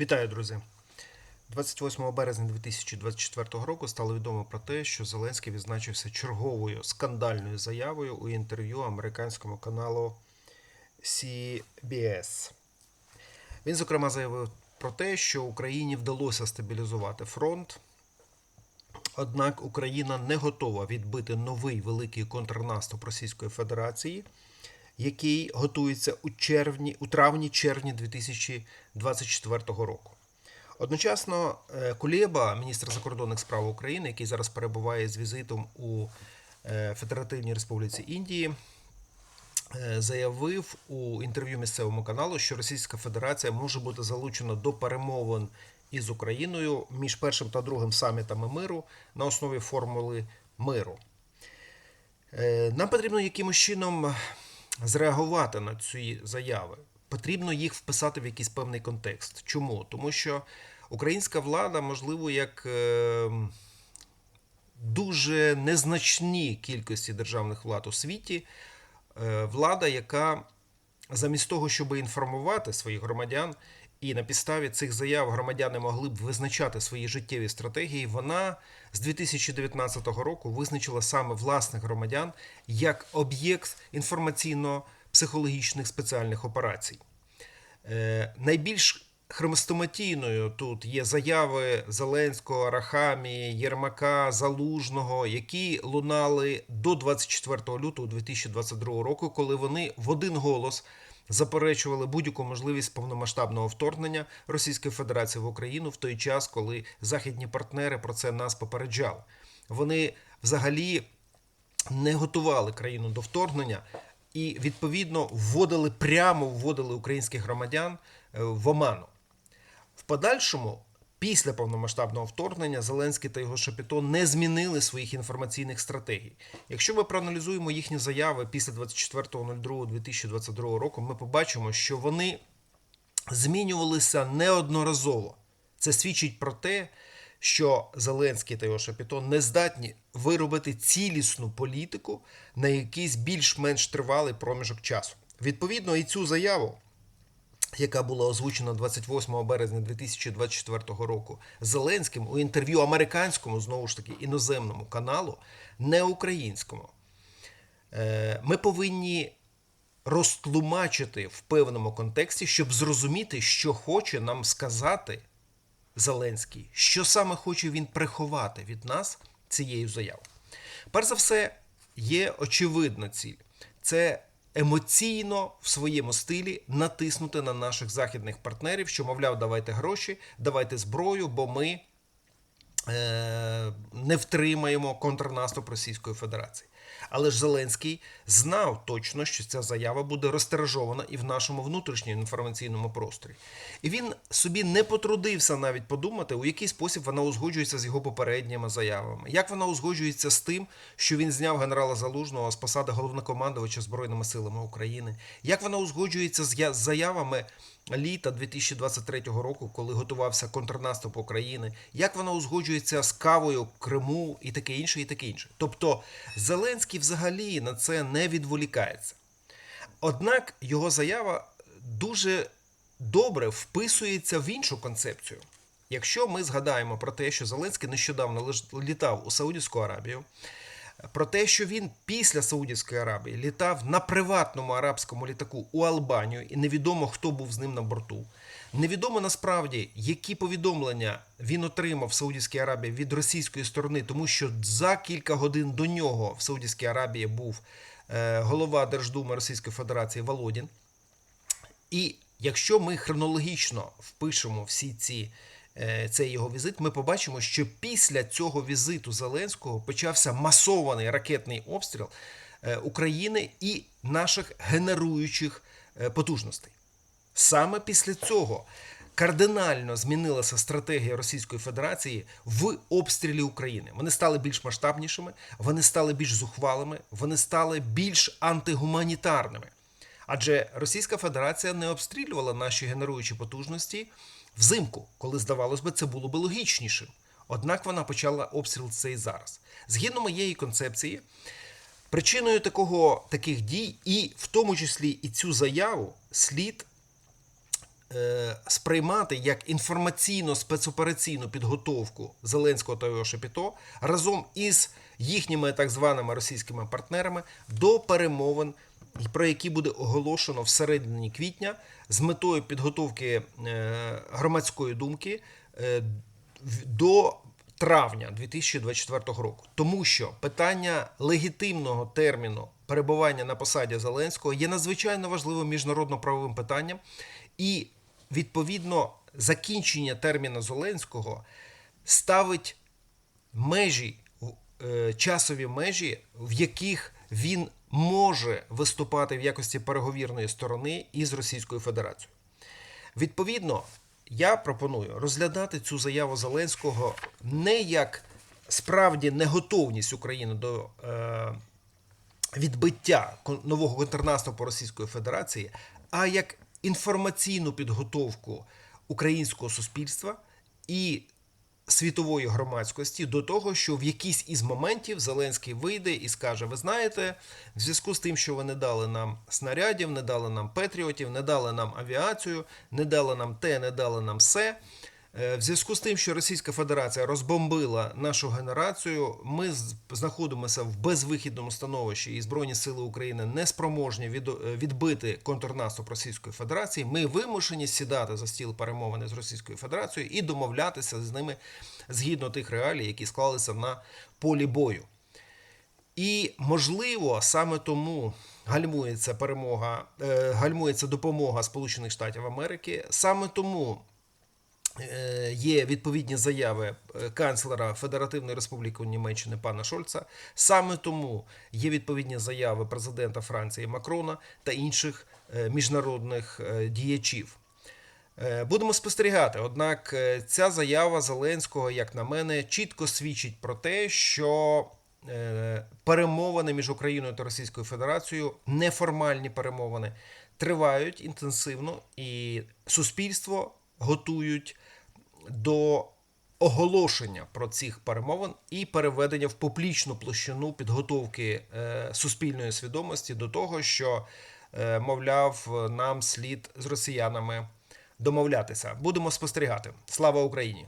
Вітаю, друзі! 28 березня 2024 року стало відомо про те, що Зеленський відзначився черговою скандальною заявою у інтерв'ю американському каналу CBS. Він, зокрема, заявив про те, що Україні вдалося стабілізувати фронт. Однак Україна не готова відбити новий великий контрнаступ Російської Федерації, який готується у червні, у травні-червні 2024 року. Одночасно е, Кулєба, міністр закордонних справ України, який зараз перебуває з візитом у е, Федеративній Республіці Індії, е, заявив у інтерв'ю місцевому каналу, що Російська Федерація може бути залучена до перемовин із Україною між першим та другим самітами миру на основі формули миру. Нам потрібно якимось чином зреагувати на ці заяви. Потрібно їх вписати в якийсь певний контекст. Чому? Тому що українська влада, можливо, як е, дуже незначні кількості державних влад у світі, е, влада, яка замість того, щоб інформувати своїх громадян, і на підставі цих заяв громадяни могли б визначати свої життєві стратегії, вона з 2019 року визначила саме власних громадян як об'єкт інформаційно-психологічних спеціальних операцій. Е, найбільш хрестоматійною тут є заяви Зеленського, Рахамі, Єрмака, Залужного, які лунали до 24 лютого 2022 року, коли вони в один голос заперечували будь-яку можливість повномасштабного вторгнення Російської Федерації в Україну в той час, коли західні партнери про це нас попереджали. Вони взагалі не готували країну до вторгнення і відповідно вводили прямо вводили українських громадян е, в оману. В подальшому, після повномасштабного вторгнення, Зеленський та його Шапіто не змінили своїх інформаційних стратегій. Якщо ми проаналізуємо їхні заяви після 24.02.2022 року, ми побачимо, що вони змінювалися неодноразово. Це свідчить про те, що Зеленський та його Шапіто не здатні виробити цілісну політику на якийсь більш-менш тривалий проміжок часу. Відповідно, і цю заяву, яка була озвучена 28 березня 2024 року Зеленським у інтерв'ю американському, знову ж таки, іноземному каналу, не українському, е, ми повинні розтлумачити в певному контексті, щоб зрозуміти, що хоче нам сказати Зеленський, що саме хоче він приховати від нас цією заявою. Перш за все, є очевидна ціль. Це емоційно в своєму стилі натиснути на наших західних партнерів, що, мовляв, давайте гроші, давайте зброю, бо ми е, не втримаємо контрнаступ Російської Федерації. Але ж Зеленський знав точно, що ця заява буде розтиражована і в нашому внутрішньому інформаційному просторі. І він собі не потрудився навіть подумати, у який спосіб вона узгоджується з його попередніми заявами, як вона узгоджується з тим, що він зняв генерала Залужного з посади головнокомандувача Збройними силами України, як вона узгоджується з заявами літа 2023 року, коли готувався контрнаступ України, як вона узгоджується з кавою Криму і таке інше, і таке інше. Тобто Зеленський взагалі на це не відволікається. Однак його заява дуже добре вписується в іншу концепцію. Якщо ми згадаємо про те, що Зеленський нещодавно літав у Саудівську Аравію, про те, що він після Саудівської Аравії літав на приватному арабському літаку у Албанію, і невідомо, хто був з ним на борту. Невідомо насправді, які повідомлення він отримав в Саудівській Аравії від російської сторони, тому що за кілька годин до нього в Саудівській Аравії був е, голова Держдуми Російської Федерації Володін. І якщо ми хронологічно впишемо всі ці цей його візит, ми побачимо, що після цього візиту Зеленського почався масований ракетний обстріл е, України і наших генеруючих е, потужностей. Саме після цього кардинально змінилася стратегія Російської Федерації в обстрілі України. Вони стали більш масштабнішими, вони стали більш зухвалими, вони стали більш антигуманітарними. Адже Російська Федерація не обстрілювала наші генеруючі потужності взимку, коли здавалось би, це було би логічнішим. Однак вона почала обстріл цей зараз. Згідно моєї концепції, причиною такого, таких дій, і в тому числі і цю заяву, слід е, сприймати як інформаційно-спецопераційну підготовку Зеленського та його Шепіто разом із їхніми так званими російськими партнерами до перемовин, про які буде оголошено в середині квітня з метою підготовки е, громадської думки е, до травня 2024 року. Тому що питання легітимного терміну перебування на посаді Зеленського є надзвичайно важливим міжнародно-правовим питанням, і відповідно закінчення терміну Зеленського ставить межі, е, часові межі, в яких він може виступати в якості переговірної сторони із Російською Федерацією. Відповідно, я пропоную розглядати цю заяву Зеленського не як справді неготовність України до е, відбиття нового контрнаступу Російської Федерації, а як інформаційну підготовку українського суспільства і світової громадськості до того, що в якийсь із моментів Зеленський вийде і скаже: Ви знаєте, в зв'язку з тим, що ви не дали нам снарядів, не дали нам патріотів, не дали нам авіацію, не дали нам те, не дали нам все. Е, В зв'язку з тим, що Російська Федерація розбомбила нашу генерацію, ми знаходимося в безвихідному становищі, і Збройні Сили України не спроможні е, відбити контрнаступ Російської Федерації. Ми вимушені сідати за стіл перемовини з Російською Федерацією і домовлятися з ними згідно тих реалій, які склалися на полі бою. І можливо саме тому гальмується перемога, е, гальмується допомога Сполучених Штатів Америки. Саме тому є відповідні заяви е, канцлера Федеративної Республіки Німеччини пана Шольца. Саме тому є відповідні заяви президента Франції Макрона та інших е, міжнародних е, діячів. Е, Будемо спостерігати. Однак е, ця заява Зеленського, як на мене, чітко свідчить про те, що е, перемовини між Україною та Російською Федерацією, неформальні перемовини, тривають інтенсивно, і суспільство готують до оголошення про цих перемовин і переведення в публічну площину підготовки е, суспільної свідомості до того, що, е, мовляв, нам слід з росіянами домовлятися. Будемо спостерігати. Слава Україні!